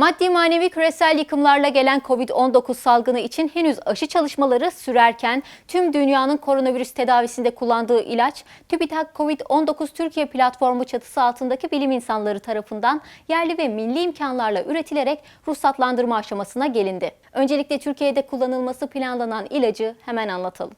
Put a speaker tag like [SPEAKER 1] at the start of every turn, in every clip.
[SPEAKER 1] Maddi manevi küresel yıkımlarla gelen Covid-19 salgını için henüz aşı çalışmaları sürerken tüm dünyanın koronavirüs tedavisinde kullandığı ilaç TÜBİTAK Covid-19 Türkiye platformu çatısı altındaki bilim insanları tarafından yerli ve milli imkanlarla üretilerek ruhsatlandırma aşamasına gelindi. Öncelikle Türkiye'de kullanılması planlanan ilacı hemen anlatalım.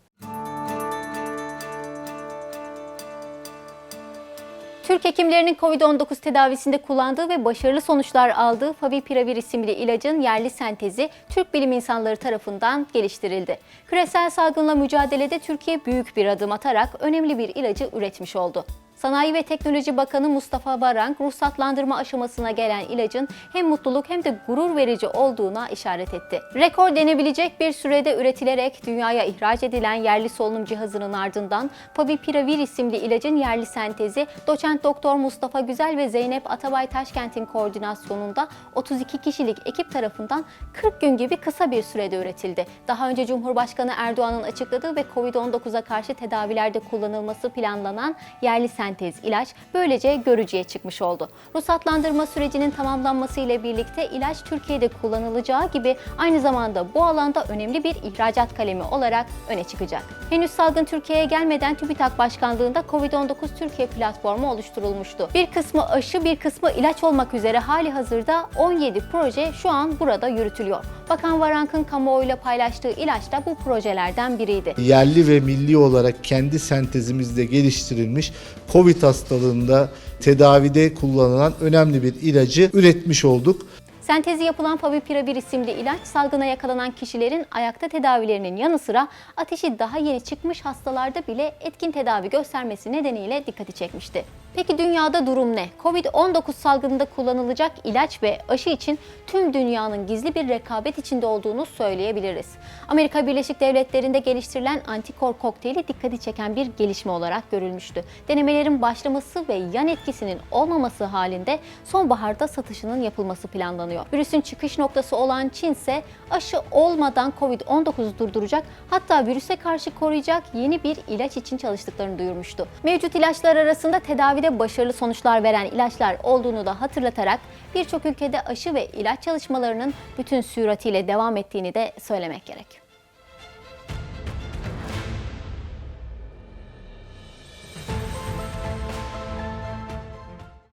[SPEAKER 1] Türk hekimlerinin COVID-19 tedavisinde kullandığı ve başarılı sonuçlar aldığı Favipiravir isimli ilacın yerli sentezi Türk bilim insanları tarafından geliştirildi. Küresel salgınla mücadelede Türkiye büyük bir adım atarak önemli bir ilacı üretmiş oldu. Sanayi ve Teknoloji Bakanı Mustafa Varank, ruhsatlandırma aşamasına gelen ilacın hem mutluluk hem de gurur verici olduğuna işaret etti. Rekor denebilecek bir sürede üretilerek dünyaya ihraç edilen yerli solunum cihazının ardından Favipiravir isimli ilacın yerli sentezi doçent doktor Mustafa Güzel ve Zeynep Atabay Taşkent'in koordinasyonunda 32 kişilik ekip tarafından 40 gün gibi kısa bir sürede üretildi. Daha önce Cumhurbaşkanı Erdoğan'ın açıkladığı ve Covid-19'a karşı tedavilerde kullanılması planlanan yerli sentez ilaç böylece görücüye çıkmış oldu. Ruhsatlandırma sürecinin tamamlanması ile birlikte ilaç Türkiye'de kullanılacağı gibi aynı zamanda bu alanda önemli bir ihracat kalemi olarak öne çıkacak. Henüz salgın Türkiye'ye gelmeden TÜBİTAK Başkanlığı'nda Covid-19 Türkiye platformu oluşturulmuştu. Bir kısmı aşı, bir kısmı ilaç olmak üzere hali hazırda 17 proje şu an burada yürütülüyor. Bakan Varank'ın kamuoyuyla paylaştığı ilaç da bu projelerden biriydi.
[SPEAKER 2] yerli ve milli olarak kendi sentezimizde geliştirilmiş COVID hastalığında tedavide kullanılan önemli bir ilacı üretmiş olduk.
[SPEAKER 1] Sentezi yapılan Favipiravir isimli ilaç salgına yakalanan kişilerin ayakta tedavilerinin yanı sıra ateşi daha yeni çıkmış hastalarda bile etkin tedavi göstermesi nedeniyle dikkati çekmişti. Peki dünyada durum ne? Covid-19 salgınında kullanılacak ilaç ve aşı için tüm dünyanın gizli bir rekabet içinde olduğunu söyleyebiliriz. Amerika Birleşik Devletleri'nde geliştirilen antikor kokteyli dikkati çeken bir gelişme olarak görülmüştü. Denemelerin başlaması ve yan etkisinin olmaması halinde sonbaharda satışının yapılması planlanıyor. Virüsün çıkış noktası olan Çin ise aşı olmadan Covid-19'u durduracak hatta virüse karşı koruyacak yeni bir ilaç için çalıştıklarını duyurmuştu. Mevcut ilaçlar arasında tedavide başarılı sonuçlar veren ilaçlar olduğunu da hatırlatarak birçok ülkede aşı ve ilaç çalışmalarının bütün süratiyle devam ettiğini de söylemek gerek.